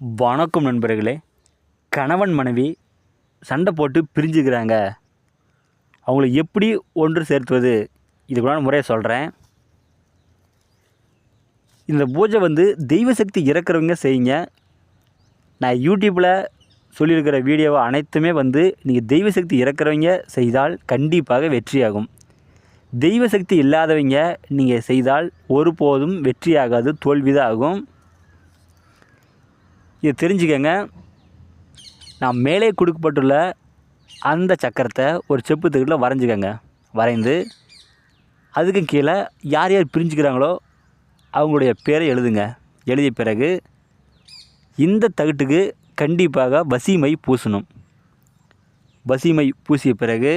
வணக்கம் நண்பர்களே. கணவன் மனைவி சண்டை போட்டு பிரிஞ்சுக்கிறாங்க. அவங்கள எப்படி ஒன்று சேர்த்துவது? இதுக்குள்ள முறையை சொல்கிறேன் இந்த பூஜை வந்து தெய்வ சக்தி இறக்குறவங்க செய்யுங்க. நான் யூடியூப்பில் சொல்லியிருக்கிற வீடியோவை அனைத்துமே வந்து நீங்கள் தெய்வ சக்தி இறக்குறவங்க செய்தால் கண்டிப்பாக வெற்றியாகும். தெய்வ சக்தி இல்லாதவங்க நீங்கள் செய்தால் ஒருபோதும் வெற்றியாகாது தோல்விதான் ஆகும். இதை தெரிஞ்சுக்கங்க. நான் மேலே கொடுக்கப்பட்டுள்ள அந்த சக்கரத்தை ஒரு செப்பு தகட்டில் வரைஞ்சிக்கங்க. வரைந்து அதுக்கு கீழே யார் யார் பிரிஞ்சுக்கிறாங்களோ அவங்களுடைய பேரை எழுதுங்க. எழுதிய பிறகு இந்த தகட்டுக்கு கண்டிப்பாக வசிமை பூசணும். வசிமை பூசிய பிறகு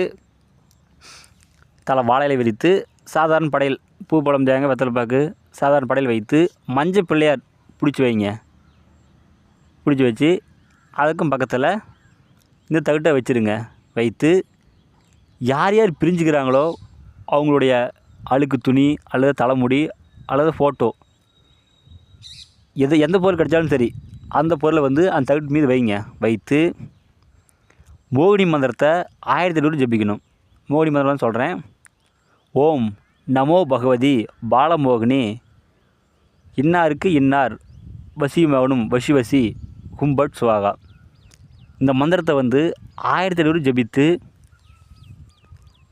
தலை வாழையில விரித்து சாதாரண படையல் பூ பழம் தேங்க வெத்தலை பாக்கு சாதாரண படையல் வைத்து மஞ்சள் பிள்ளையார் பிடிச்சி வைங்க. பிடிச்சி வச்சு அதுக்கும் பக்கத்தில் இந்த தகட்டை வச்சுருங்க. வைத்து யார் யார் பிரிஞ்சுக்கிறாங்களோ அவங்களுடைய அழுக்கு துணி அல்லது தலைமுடி அல்லது ஃபோட்டோ எது எந்த பொருள் கிடைச்சாலும் சரி அந்த பொருளை வந்து அந்த தகட்டு மீது வைங்க. வைத்து மோகினி மந்திரத்தை ஆயிரத்தி எண்ணூறு ஜபிக்கணும். மோகினி மந்திரம்னு சொல்கிறேன் ஓம் நமோ பகவதி பாலமோகினி. இன்னாருக்கு இன்னார். வசி மகனும் வசி வசி. கும்பட் சுவாகா. இந்த மந்திரத்தை வந்து ஆயிரத்தி ஐநூறு ஜபித்து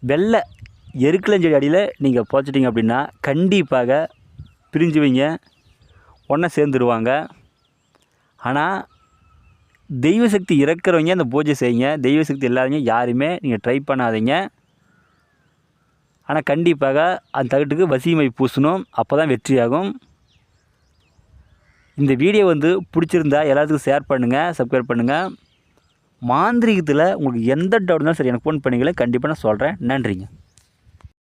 வெள்ளை எருக்கலஞ்செடி அடியில் நீங்கள் புதைச்சிட்டிங்க அப்படின்னா கண்டிப்பாக பிரிஞ்சுவீங்க ஒன்றை சேர்ந்துருவாங்க. ஆனால் தெய்வ சக்தி இறக்குறவங்க அந்த பூஜை செய்யுங்க. தெய்வ சக்தி இல்லாதவங்க யாருமே நீங்கள் ட்ரை பண்ணாதீங்க. ஆனால் கண்டிப்பாக அந்த தகட்டுக்கு வசிமை பூசணும். அப்போ தான் வெற்றியாகும். இந்த வீடியோ வந்து பிடிச்சிருந்தா எல்லாத்துக்கும் ஷேர் பண்ணுங்கள் சப்ஸ்கிரைப் பண்ணுங்கள் மாந்திரீகத்தில் உங்களுக்கு எந்த டவுட் இருந்தாலும் சரி எனக்கு ஃபோன் பண்ணிக்கல கண்டிப்பாக நான் சொல்கிறேன் நன்றிங்க.